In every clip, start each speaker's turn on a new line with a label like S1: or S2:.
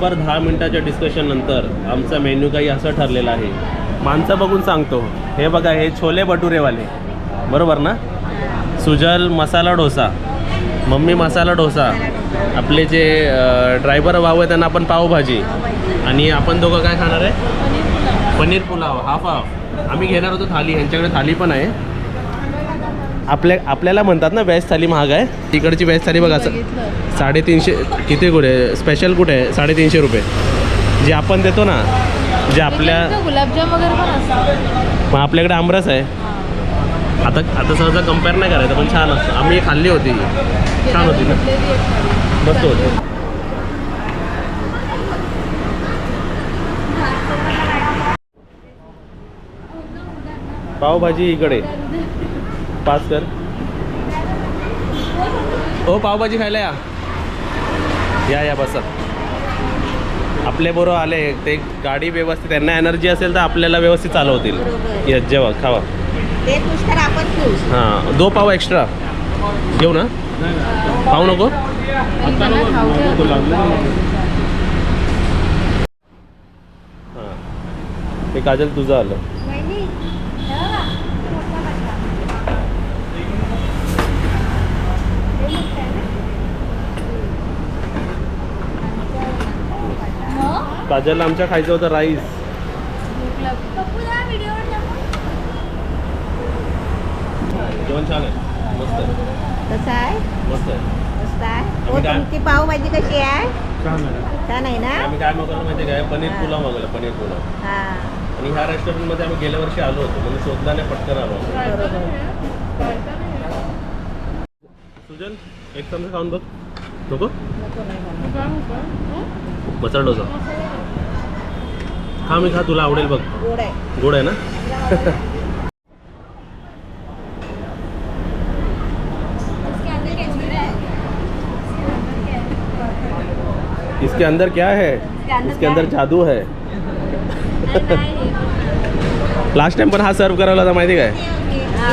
S1: बरोबर दहा मिनिटाच्या डिस्कशननंतर आमचा मेन्यू काही असं ठरलेला आहे. माणसं बघून सांगतो. हे बघा हे छोले भटुरेवाले. बरोबर ना? सुजल मसाला डोसा. मम्मी मसाला डोसा. आपले जे ड्रायव्हर भाऊ आहे त्यांना आपण पावभाजी. आणि आपण दोघं काय खाणार आहे? पनीर पुलाव. हाफ हाफ आम्ही घेणार होतो थाली. ह्यांच्याकडे थाली पण आहे. आपल्या आपल्याला म्हणतात ना व्हेज थाली महाग आहे. तिकडची व्हेज थाली बघा साडेतीनशे किती कुठे? स्पेशल कुठे? आहे साडेतीनशे रुपये. जे आपण देतो ना जे आपल्या
S2: गुलाबजाम वगैरे पण
S1: मग आपल्याकडे आमरस आहे. आता आता सहसा कंपेअर नाही करायचं पण छान असतं. आम्ही खाल्ली होती. छान होती ना. मस्त होती. पावभाजी इकडे. पाच कर. हो पावभाजी खायला या. या या बसा. आपले बरोबर आले. ते गाडी व्यवस्थित त्यांना एनर्जी असेल तर आपल्याला व्यवस्थित चालवतील. येस जेव्हा खावा. हां दो पाव एक्स्ट्रा घेऊ ना? नको?
S2: खाऊ द्या.
S1: हां. ते काजल तुझं आलं. काजलला आमच्या खायचं होतं राईस. जेवण छान आहे. मस्त
S3: कसं आहे?
S1: मस्त आहे.
S3: मस्त आहे. हो तुमची पावभाजी कशी आहे? छान आहे ना.
S1: आम्ही काय मागवलं माहिती काय? पनीर पुलाव मागवलं पनीर पुलाव.
S3: हा.
S1: आणि ह्या रेस्टॉरंटमध्ये आम्ही गेल्या वर्षी आलो होतो म्हणून शोधला नाही पटकन आलो सुजल एक चमचा खाऊन बघ. नको? मसाला डोसा. मी खा तुला आवडेल बघ.
S3: गोड आहे.
S1: ना? इसके अंदर क्या है? इसके अंदर जादू है. लास्ट टाइम पण हा सर्व करायला होता माहिती काय?
S3: हा.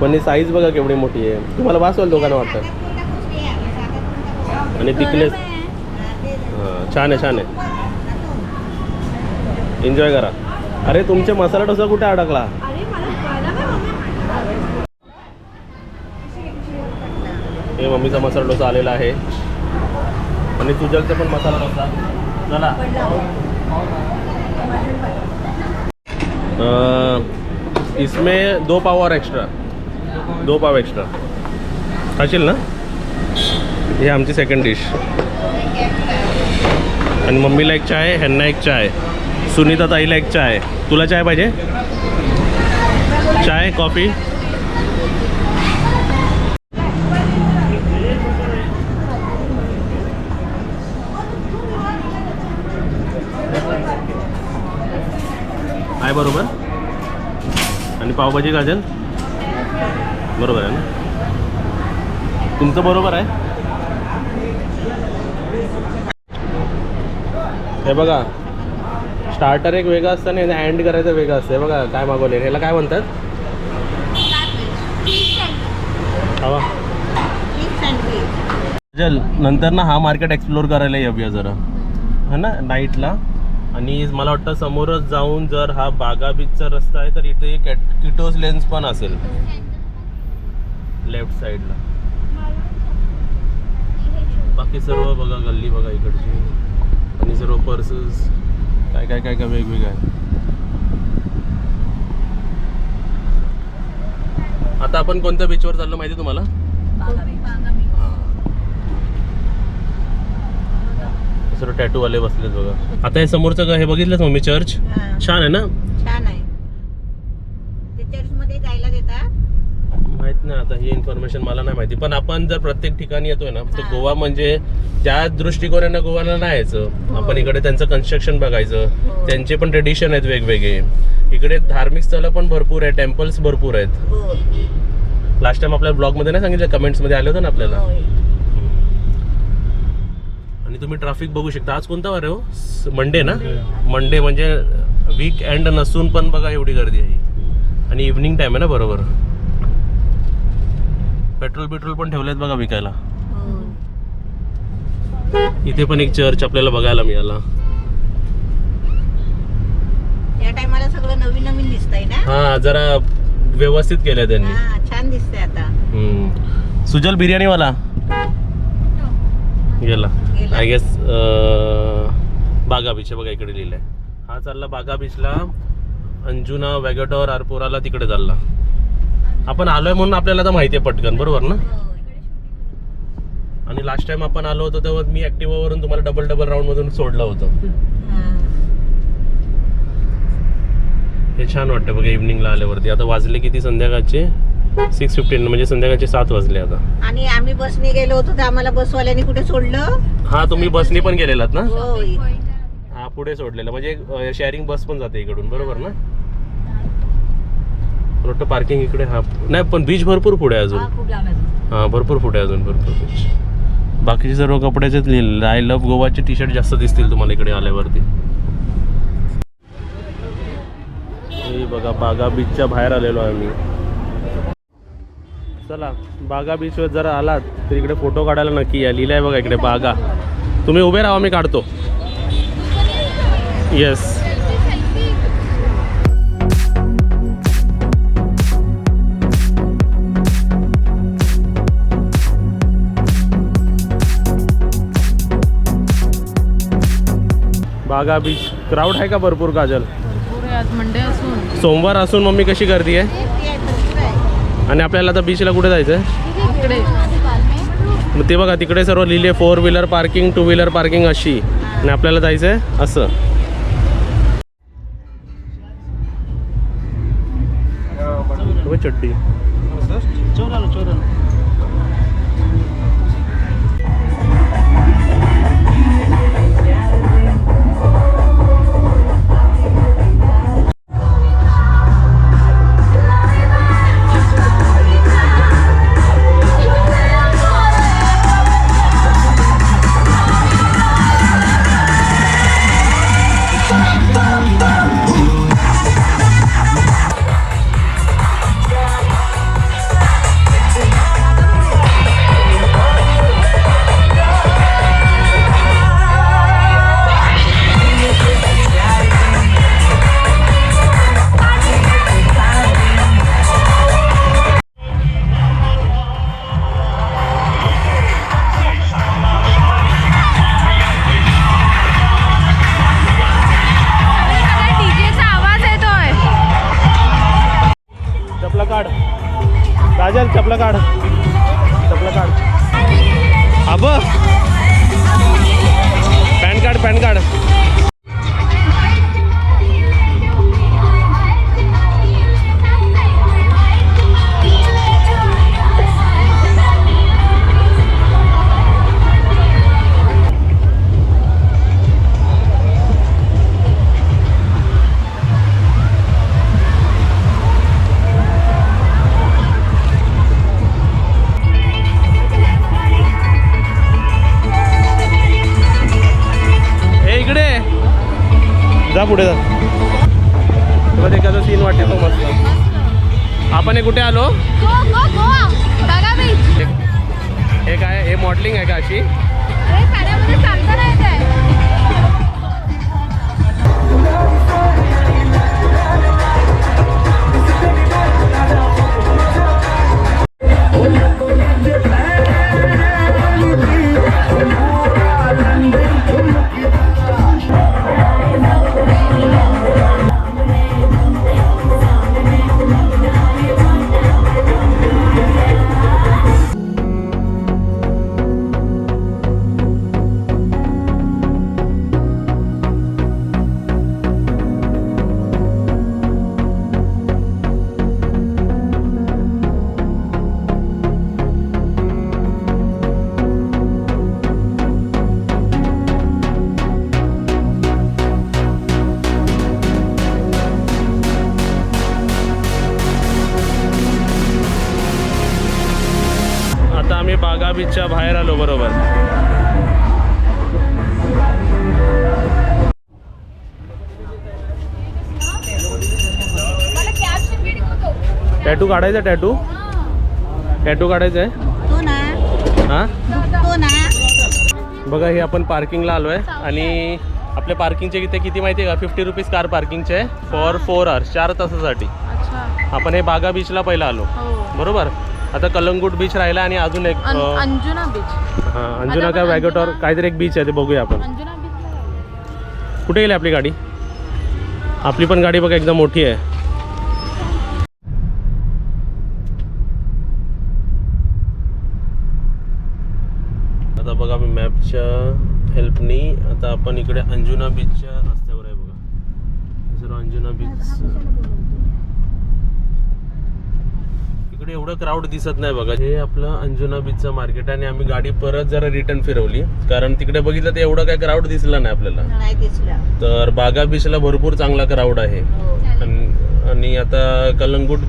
S1: पण ही साईज बघा केवढी मोठी आहे. तुम्हाला वाचवाल दोघांना वाटतं. आणि छान आहे छान आहे. एन्जॉय करा. अरे तुमचे मसाला डोसा कुठे अडकला? हे मम्मीचा मसाला डोसा आलेला आहे. आणि तुझ्याकडे पण मसाला डोसा. चला. इसमें दो पाव और एक्स्ट्रा दो पाव एक्स्ट्रा खाशील ना? ही आमची सेकंड डिश आणि मम्मीला एक चाय ह्यांना एक चाय सुनीता ताईला एक चाय तुला चाय पाहिजे? चाय कॉफी आहे बरोबर? आणि पावभाजी काजल बरोबर आहे ना? तुमचं बरोबर आहे. हे बघा. स्टार्टर एक वेगळं असतं आणि हँड करायचं वेगळं असतं. हे बघा काय मागवले ह्याला काय म्हणतात? हवा. चल नंतर ना हा मार्केट एक्सप्लोर करायला येऊया जरा. है ना नाईटला आणि मला वाटतं समोरच जाऊन जर हा बागा बीचचा रस्ता आहे तर इथे कॅट किटोस लेन्स पण असेल. लेफ्ट साईडला बाकी सर्व बघा गल्ली बघा इकडची. आणि सर्व पर्सेस काय काय काय काय वेगवेगळं आहे आता आपण कोणत्या बीचवर चाललो माहिती तुम्हाला? सर्व टॅटू वाले बसलेत बघा. आता हे समोरचं हे बघितलंच मग मी चर्च. छान आहे ना?
S3: छान आहे ते चर्चमध्ये जायला देतात
S1: माहीत नाही आता ही इन्फॉर्मेशन मला नाही माहिती. पण आपण जर प्रत्येक ठिकाणी येतोय ना तर
S3: हा.
S1: गोवा म्हणजे त्या दृष्टिकोनानं गोवाला नाही यायचं
S3: हो.
S1: आपण इकडे त्यांचं कन्स्ट्रक्शन बघायचं
S3: हो.
S1: त्यांचे पण ट्रेडिशन आहेत वेगवेगळे. इकडे धार्मिक स्थळं पण भरपूर आहेत टेम्पल्स भरपूर आहेत.
S3: हो.
S1: लास्ट टाइम आपल्या ब्लॉगमध्ये नाही सांगितलं कमेंट्समध्ये आले होते ना आपल्याला. आणि तुम्ही ट्रॅफिक बघू शकता. आज कोणता वार हो? मंडे ना? मंडे म्हणजे वीक एंड नसून पण बघा एवढी गर्दी आहे. आणि इव्हनिंग टाइम आहे ना बरोबर? पेट्रोल पेट्रोल पण ठेवलेत बघा विकायला.
S3: हो.
S1: इथे पण एक चर्च आपल्याला बघायला मिळाला.
S3: या टायमाला सगळं नवीन नवीन दिसतंय ना?
S1: हा जरा व्यवस्थित केलंय त्यांनी.
S3: हा छान दिसतंय आता.
S1: हम्म. सुजल बिर्याणीवाला? गेला.
S3: गेला.
S1: आय गेस बागा बीच बघा इकडे लिहिलंय. हा चालला बागा बीचला अंजुना वॅगटॉर आरपोराला तिकडे चालला. आपण आलोय म्हणून आपल्याला तर माहिती आहे पटकन बरोबर ना? आणि लास्ट टाइम आपण आलो होतो तेव्हा मी ऍक्टिव्हावरून तुम्हाला डबल डबल राऊंड मधून सोडलं होतं.
S3: हा.
S1: हे छान वाटतं बघा इव्हनिंगला आल्यावरती. आता वाजले किती? संध्याकाळचे? सिक्स फिफ्टीन म्हणजे संध्याकाळचे सात वाजले आता.
S3: आणि आम्ही बसने गेलो होतो तर आम्हाला बसवाल्याने कुठे सोडलं?
S1: हा तुम्ही बसनी पण गेलेलात ना?
S3: होय
S1: हा पुढे सोडलेलं. म्हणजे शेअरिंग बस पण जाते इकडून बरोबर ना? मला वाटतं पार्किंग इकडे हा. नाही पण बीच भरपूर पुढे आहे अजून.
S3: खूप लांब आहे.
S1: हा भरपूर पुढे आहे अजून भरपूर बीच बाकीचे सर्व कपड्याचेच लिहिलेलं आय लव्ह गोवाचे टी शर्ट जास्त दिसतील तुम्हाला इकडे आल्यावरती. हे बघा बागा बीचच्या बाहेर आलेलो आहे मी चला बागा बीचवर जर आलात तर इकडे फोटो काढायला नक्की या. लिहिलंय बघा इकडे बागा. तुम्ही उभे राहा मी काढतो. येस बागा बीच क्राऊड आहे का भरपूर काजल?
S2: भरपूर आहे आज मंडे असून.
S1: सोमवार असून मम्मी कशी गर्दी आहे. आणि आपल्याला आता बीचला कुठे जायचं आहे
S2: इकडे.
S1: मग ते बघा तिकडे सर्व लिहिले four wheeler parking two wheeler parking अशी. आणि आपल्याला जायचं आहे असं चड्डी. काजल चपला काढ जा पुढे जा. तुला एखादा सीन वाटते तो मस्त. आपण हे कुठे आलो?
S2: गो गो गोवा बागा बीच
S1: हे काय हे मॉडेलिंग आहे का अशी?
S2: आता आम्ही बागा बीचच्या बाहेर आलो बरोबर. टॅटू काढायचा टॅटू टॅटू काढायचा आहे
S3: तो ना.
S1: हा?
S3: तो ना.
S1: बघा हे आपण पार्किंगला आलो आहे आणि आपल्या पार्किंगचे इथे किती माहिती आहे का फिफ्टी रुपीज कार पार्किंगचे आहे फॉर फोर आवर्स चार तासासाठी.
S2: अच्छा.
S1: आपण हे बागा बीचला पहिला आलो.
S2: हो.
S1: बरोबर? आता कलंगूट बीच राहिला आणि अजून एक
S2: अं-
S1: अं,
S2: अंजुना बीच
S1: हा, अंजुना
S2: आता आपण
S1: वॅगेटॉर
S2: अंजुना-
S1: काहीतरी एक बीच आहे ते बघूया आपण.
S2: अंजुना बीच
S1: कुठे गेली आपली गाडी? आपली पण गाडी बघा एकदम मोठी आहे. आता बघा मी मॅपच्या हेल्पनी आता आपण इकडे अंजुना बीचच्या रस्त्यावर आहे बघा. हे सर्व अंजुना बीच इकडे एवढं क्राऊड दिसत नाही बघा. हे आपलं अंजुना बीचचं मार्केट आहे आणि आम्ही गाडी परत जरा रिटर्न फिरवली. कारण तिकडे बघितलं तर एवढं काय क्राऊड दिसला नाही आपल्याला. तर बागा बीचला भरपूर चांगला क्राऊड आहे.
S3: हो.
S1: आणि आता कलंगूट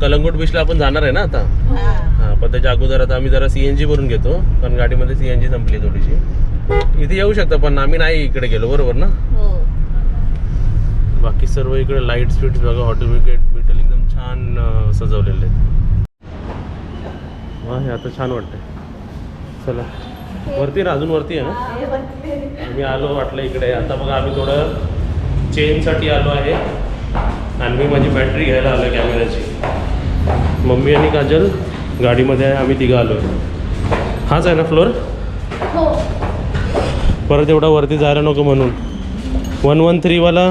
S1: कलंगूट बीचला आपण जाणार आहे ना आता?
S3: हा.
S1: हां पण त्याच्या अगोदर आता आम्ही जरा सी एन जी भरून घेतो. कारण गाडीमध्ये सी एन जी संपली थोडीशी. इथे येऊ शकता पण आम्ही नाही इकडे गेलो. बरोबर ना?
S3: हो.
S1: बाकी सर्व इकडे लाइट स्वीट्स बघा ऑटोमेटेड छान सजवलेले आहेत. हे आता छान वाटतंय. चला. वरती ना अजून वरती आहे ना? आम्ही आलो वाटलं इकडे. आता बघा आम्ही थोडं चेनसाठी आलो आहे. आणि मी माझी बॅटरी घ्यायला आलो कॅमेऱ्याची मम्मी आणि काजल गाडीमध्ये आहे आम्ही तिघं आलो हाच आहे ना फ्लोअर
S2: हो.
S1: परत एवढा वरती जायला नको म्हणून. वन वन थ्रीवाला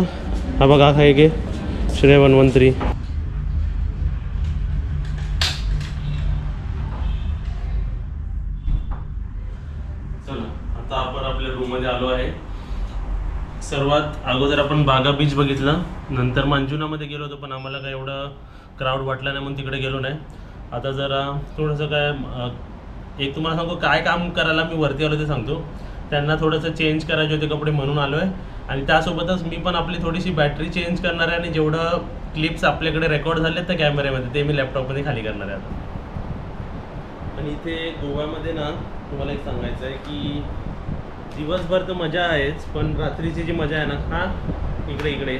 S1: हा बघा एक आहे. श्रेय वन वन थ्री चला आता आपण आपल्या रूममध्ये आलो आहे सर्वात अगोदर आपण बागा बीच बघितला. नंतर मंजुनामध्ये गेलो होतो पण आम्हाला काय एवढं क्राऊड वाटला नाही म्हणून तिकडे गेलो नाही. आता जरा थोडंसं काय एक तुम्हाला सांगू काय काम करायला मी वरती आलो ते सांगतो. त्यांना थोडंसं चेंज करायचे होते कपडे म्हणून आलो आहे आणि त्यासोबतच मी पण आपली थोडीशी बॅटरी चेंज करणार आहे आणि जेवढं क्लिप्स आपल्याकडे रेकॉर्ड झाले त्या कॅमेऱ्यामध्ये ते मी लॅपटॉपमध्ये खाली करणार आहे आता. आणि इथे गोव्यामध्ये ना तुम्हाला एक सांगायचं आहे की दिवसभर तर मजा आहेच पण रात्रीची जी मजा आहे ना हा इकडे इकडे.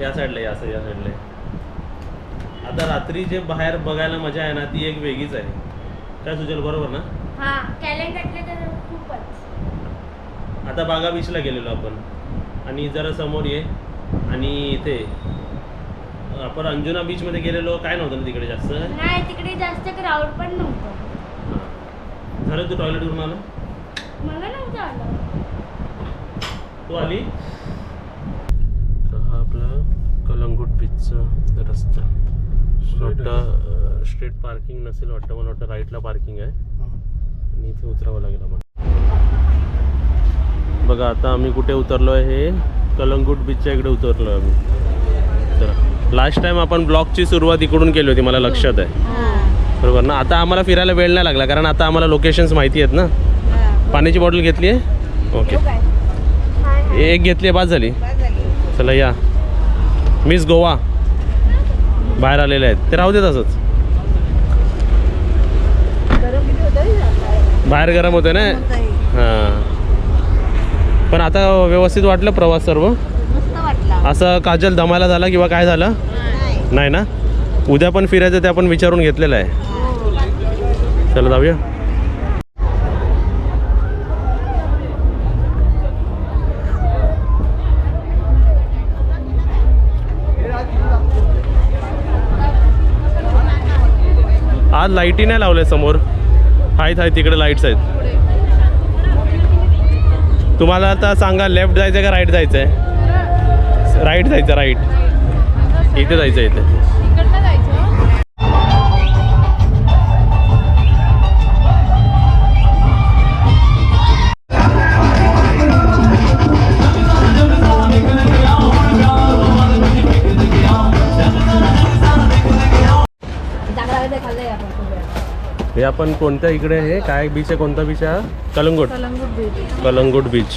S1: या साईडला या असं या साईडला. आता रात्री जे बाहेर बघायला मजा आहे ना ती एक वेगळीच आहे. काय सुचेल बरोबर ना?
S2: हा कॅलेंडरले तर खूपच.
S1: आता बागा बीचला गेलेलो आपण. आणि जरा समोर ये आणि इथे. आपण अंजुना बीचमध्ये गेलेलो काय नव्हतं ना तिकडे जास्त?
S2: नाही तिकडे जास्त क्राऊड पण नव्हतं.
S1: झालं तू टॉयलेट करून आला
S2: मला नव्हतं आलं.
S1: तू आली? तर हा आपला कलंगूट बीचचा रस्ता. वाटतं स्ट्रीट पार्किंग नसेल वाटतं मला वाटतं राईटला पार्किंग आहे. आणि इथे उतरावं लागेल आम्हाला. बघा आता आम्ही कुठे उतरलो आहे हे? कलंगूट बीचच्या इकडे उतरलो आहे आम्ही. तर लास्ट टाइम आपण ब्लॉगची सुरुवात इकडून केली होती मला लक्षात आहे. बरोबर ना? आता आम्हाला फिरायला वेळ नाही लागला कारण आता आम्हाला लोकेशन्स माहिती आहेत ना? पाण्याची बॉटल घेतली आहे? ओके. एक घेतली आहे बाद झाली. चला या. मिस गोवा. बाहेर आलेले आहेत. ते राहू दे तसंच. बाहेर गरम होते ना? हां. पण आता व्यवस्थित वाटलं प्रवास सर्व? असं काजल धमाला झाला किंवा काय झालं? नाही. ना? उद्या पण फिरायचं ते आपण विचारून घेतलेलं आहे. चला जाऊया. आज लाईटी नाही लावल्या समोर. आहेत आहेत तिकडे लाईट्स आहेत. तुम्हाला आता सांगा लेफ्ट जायचं का राईट जायचं आहे राईट जायचं राईट इथे जायचं इथे. हे आपण कोणत्या इकडे आहे काय बीच आहे? कोणता बीच आहे? हा? कलंगूट
S2: कलंगूट बीच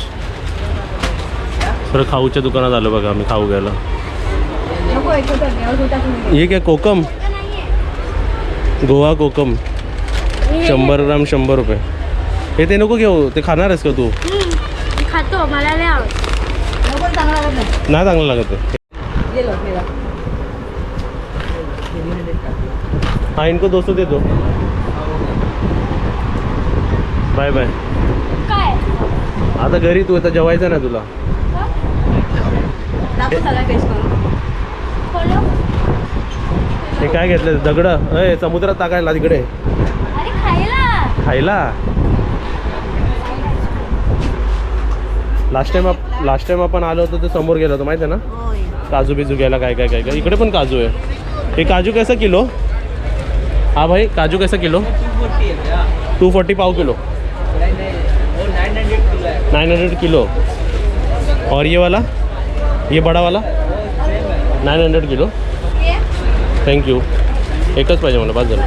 S1: सर खाऊच्या दुकानात आलो बघा आम्ही खाऊ घ्यायला. हे काय कोकम. गोवा कोकम. शंभर ग्राम शंभर रुपये. हे ते नको घेऊ ते खाणार आहेस का तू?
S2: खातो मला आवडतं.
S1: नाही चांगलं लागत ते. हाँ इनको दो सौ दे दो। Bye bye.
S2: काय?
S1: आता घरी तू आता जेवायचं ना तुला. हे? काय घेतलं? दगड? अय समुद्रात टाकायला तिकडे
S2: अरे खायला.
S1: लास्ट टाइम लास्ट टाइम आपण आलो होतो ते समोर गेलो होतो माहिती आहे ना? काजू बिजू घ्यायला काय काय काय काय. इकडे पण काजू आहे. हे काजू कैसा किलो? हाँ भाई, काजू कैसा किलो? टू फोर्टी पाव किलो। Nine hundred kilo. और ये वाला? ये बड़ा वाला? Nine hundred kilo.
S2: ये.
S1: थँक्यू एकच पाहिजे मला, पाच
S3: दगड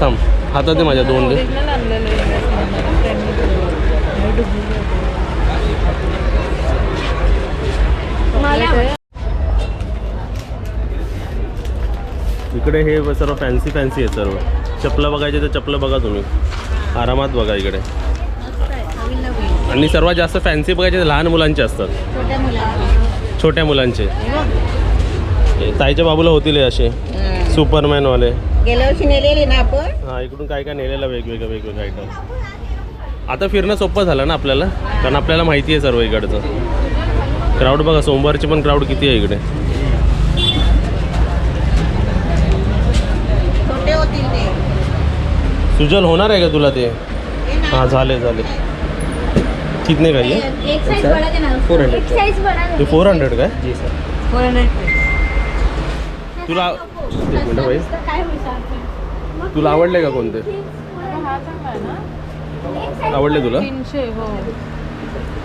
S1: थांब, हातात दे माझ्या दोन दे. इकडे हे सर्व फॅन्सी फॅन्सी आहे सर्व. चपलं बघायचे तर चपलं बघा तुम्ही. आरामात बघा इकडे. आणि सर्वात जास्त फॅन्सी बघायचे तर लहान मुलांचे असतात.
S3: छोट्या
S1: मुलांचे. ताईच्या बाबूला होतील असे. सुपरमॅनवाले
S3: गेल्या ना आपण
S1: हां इकडून काय काय नेलेलं वेगवेगळं वेगवेगळं आयटम आता फिरणं सोपं झालं ना आपल्याला? कारण आपल्याला माहिती आहे सर्व इकडचं. क्राऊड बघा सोमवारची पण क्राऊड किती आहे इकडे
S3: छोटे होतील ते
S1: सुजल होणार आहे का तुला ते. हां झाले झाले. कितने का ये
S2: एक साइज बड़ा देना
S1: Four hundred.
S2: एक साइज बड़ा
S1: हे
S2: देना
S1: फोर हंड्रेड काय? जी सर. तुला एक मिनटं
S2: होईल
S1: तुला आवडले का कोणते? आवडले तुला
S4: हो.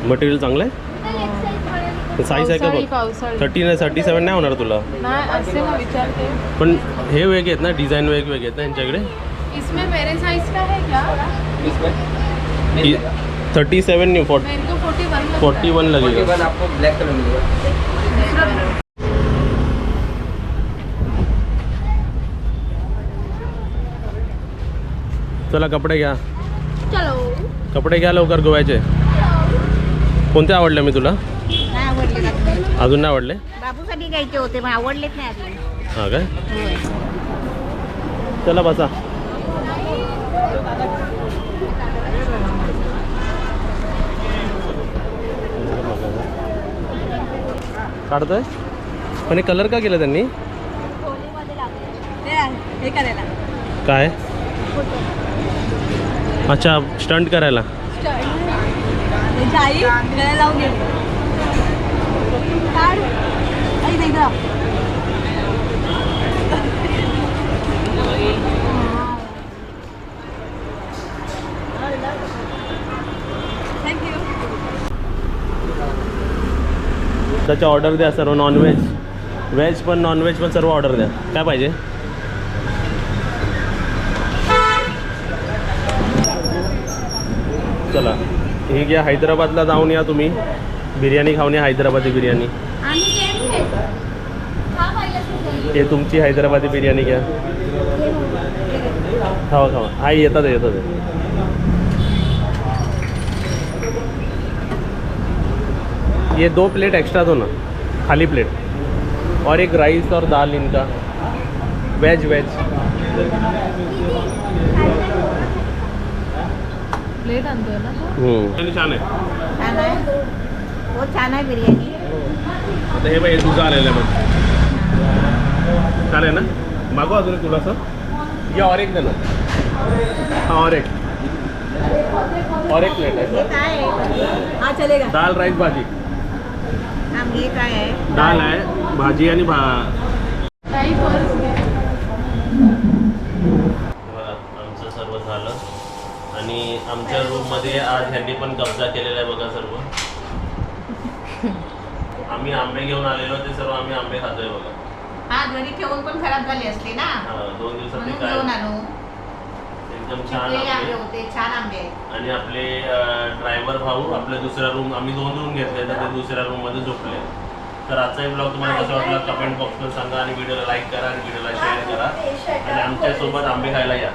S1: मटेरियल चांगलं आहे? साईज आहे का बघ? थर्टी नाही थर्टी सेवन नाही होणार तुला.
S4: नाही असे ना विचारते.
S1: पण हे वेगळे आहेत ना डिझाईन वेगवेगळे आहेत ना यांच्याकडे?
S4: इसमें मेरे साइज का है क्या?
S1: थर्टी सेवन नहीं फोर्टी
S4: मेरे को फोर्टी वन
S1: फोर्टी वन लगेगा।
S5: आपको ब्लैक कलर मिलेगा।
S1: चला कपडे घ्या।
S2: चलो।
S1: कपडे घ्या लवकर गोव्याचे। कोणते आवडले मी तुला? अजून नाही आवडले?
S3: बाबूसाठी घ्यायचे होते पण आवडलेच नाही अजून.
S1: हां काय. चला बसा. काढतोय? पण हे कलर का केलं त्यांनी? काय? अच्छा स्टंट करायला
S3: आई गळ्याला लावून गेली काढ आई दे इकडं. Thank you.
S1: त्याची ऑर्डर द्या सर्व नॉनव्हेज व्हेज पण नॉनव्हेज पण सर्व ऑर्डर द्या. काय पाहिजे? चला. हे घ्या हैदराबादला जाऊन या तुम्ही. बिर्याणी खाऊन या हैदराबादी बिर्याणी.
S2: हा.
S1: हे तुमची हैदराबादी बिर्याणी घ्या. खावा खावा. आई येतात येतात. ये दो प्लेट एक्स्ट्रा दो ना खाली प्लेट। और एक राइस और दाल इनका। Veg veg.
S4: प्लेट आणतोय ना तो?
S1: हम्म. छान आहे
S3: छान आहे हो? छान आहे बिर्याणी
S1: आता हे बाई तुझं आलेलं आहे मग छान आहे ना? मागव अजून तुला असं या और एक ना हा और एक। और एक प्लेट आहे
S3: हे? हा
S1: दाल राईस भाजी।
S3: हे काय आहे?
S1: दाल आहे भाजी आणि भा आमचं सर्व झालं. आणि आमच्या रूममध्ये आज ह्यांनी पण कब्जा केलेला आहे बघा सर्व. आम्ही आंबे घेऊन आलेलो ते सर्व आम्ही आंबे खातोय बघा.
S3: हा घरी ठेवून पण खराब झाले असते ना.
S1: हा, दोन दिवसात
S3: घेऊन
S1: एकदम छान
S3: पिकलेले
S1: आंबे
S3: होते छान आंबे आहेत.
S1: आणि आपले ड्रायव्हर भाऊ आपल्या दुसऱ्या रूम आम्ही दोन रूम घेतले तर ते दुसऱ्या रूममध्ये झोपले. तर आजचा ब्लॉग तुम्हाला कसा वाटला कमेंट बॉक्समध्ये सांगा आणि व्हिडिओला लाईक करा आणि व्हिडिओला शेअर करा. आणि आमच्यासोबत आंबे खायला या.